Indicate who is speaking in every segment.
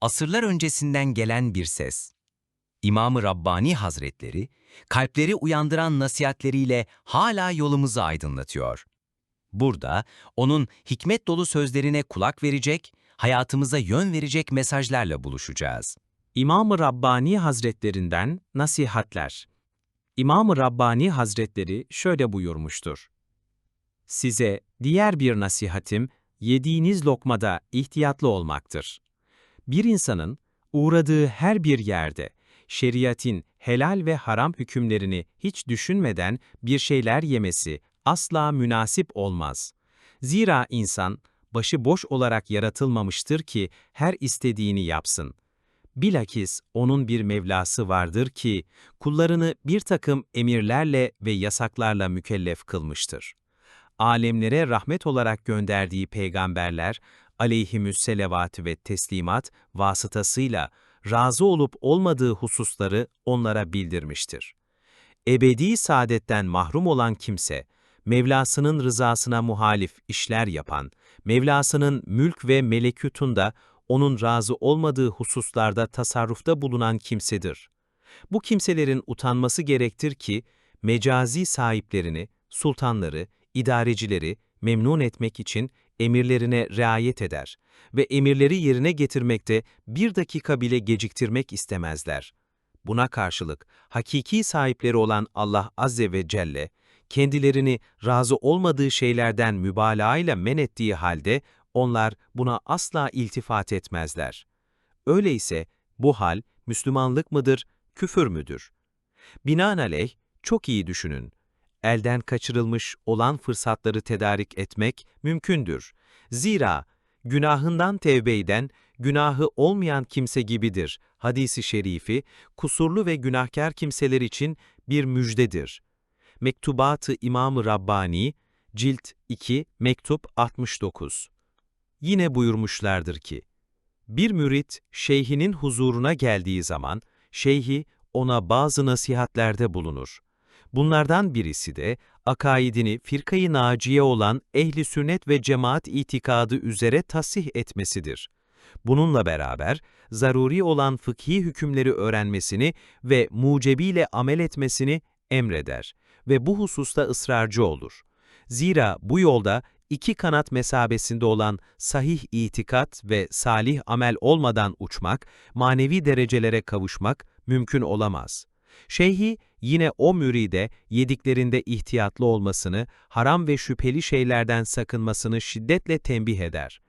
Speaker 1: asırlar öncesinden gelen bir ses. İmam-ı Rabbani Hazretleri, kalpleri uyandıran nasihatleriyle hala yolumuzu aydınlatıyor. Burada onun hikmet dolu sözlerine kulak verecek, hayatımıza yön verecek mesajlarla buluşacağız.
Speaker 2: İmam-ı Rabbani Hazretlerinden nasihatler. İmam-ı Rabbani Hazretleri şöyle buyurmuştur. Size diğer bir nasihatim, yediğiniz lokmada ihtiyatlı olmaktır. Bir insanın uğradığı her bir yerde şeriatin helal ve haram hükümlerini hiç düşünmeden bir şeyler yemesi asla münasip olmaz. Zira insan başı boş olarak yaratılmamıştır ki her istediğini yapsın. Bilakis onun bir Mevlası vardır ki, kullarını bir takım emirlerle ve yasaklarla mükellef kılmıştır. Alemlere rahmet olarak gönderdiği peygamberler, aleyhimüsselavat ve teslimat vasıtasıyla razı olup olmadığı hususları onlara bildirmiştir. Ebedi saadetten mahrum olan kimse, Mevlasının rızasına muhalif işler yapan, Mevlasının mülk ve melekutunda onun razı olmadığı hususlarda tasarrufta bulunan kimsedir. Bu kimselerin utanması gerektir ki, mecazi sahiplerini, sultanları, idarecileri memnun etmek için emirlerine riayet eder ve emirleri yerine getirmekte bir dakika bile geciktirmek istemezler. Buna karşılık, hakiki sahipleri olan Allah Azze ve Celle, kendilerini razı olmadığı şeylerden mübalağa ile men ettiği halde, onlar buna asla iltifat etmezler. Öyleyse bu hal Müslümanlık mıdır, küfür müdür? Binaenaleyh çok iyi düşünün. Elden kaçırılmış olan fırsatları tedarik etmek mümkündür. Zira günahından tevbe eden, günahı olmayan kimse gibidir. Hadisi şerifi, kusurlu ve günahkar kimseler için bir müjdedir. Mektubat-ı İmam-ı Rabbani, Cilt 2, Mektup 69 Yine buyurmuşlardır ki, bir mürit şeyhinin huzuruna geldiği zaman, şeyhi ona bazı nasihatlerde bulunur. Bunlardan birisi de akaidini firkayı naciye olan ehli sünnet ve cemaat itikadı üzere tasih etmesidir. Bununla beraber zaruri olan fıkhi hükümleri öğrenmesini ve mucebiyle amel etmesini emreder ve bu hususta ısrarcı olur. Zira bu yolda iki kanat mesabesinde olan sahih itikat ve salih amel olmadan uçmak, manevi derecelere kavuşmak mümkün olamaz. Şeyhi yine o müride yediklerinde ihtiyatlı olmasını, haram ve şüpheli şeylerden sakınmasını şiddetle tembih eder.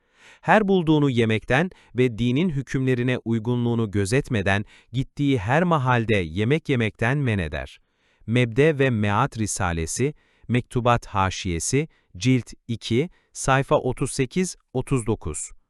Speaker 2: Her bulduğunu yemekten ve dinin hükümlerine uygunluğunu gözetmeden gittiği her mahalde yemek yemekten men eder. Mebde ve Meat Risalesi, Mektubat Haşiyesi, Cilt 2, sayfa 38-39